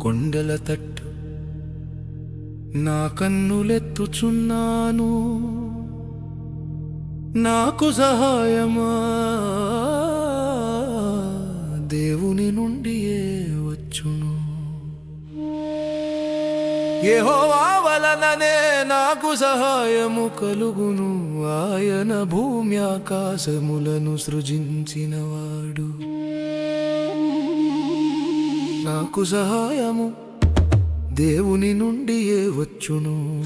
కొండల తట్టు నా కన్నులెత్తుచున్నాను. నాకు సహాయమా? దేవుని నుండి వచ్చును? యెహోవా వలననే నాకు సహాయము కలుగును. ఆయన భూమి ఆకాశములను సృజించినవాడు. నాకు సహాయము దేవుని నుండి వచ్చును?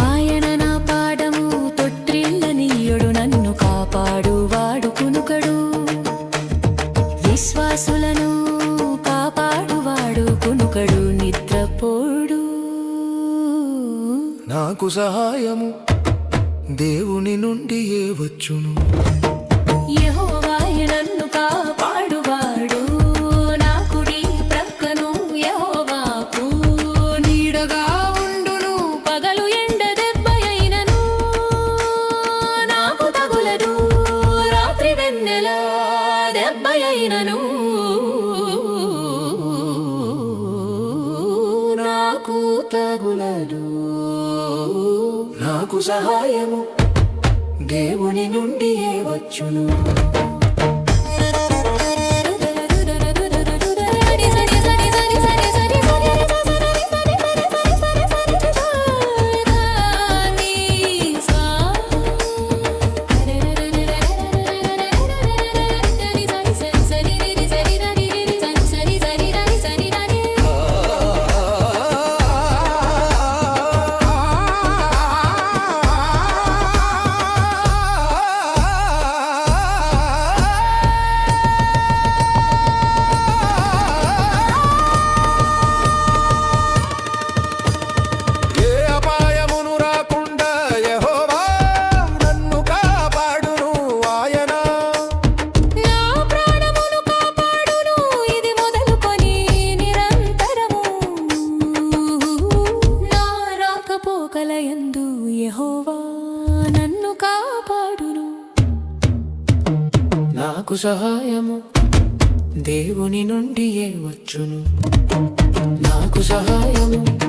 ఆయన నా పాడము తొట్టిల్లనీయుడు నన్ను కాపాడు వాడు కునుకడు. విశ్వాసులను కాపాడు వాడు కునుకడు నిద్రపోడు. నాకు సహాయము దేవుని నుండి వచ్చును? దెబ్బయైనను నాకు తగులదు నాకు సహాయము. దేవుని నుండి వచ్చును. యెహోవా నన్ను కాపాడును. నాకు సహాయము దేవుని నుండి వచ్చును. నాకు సహాయము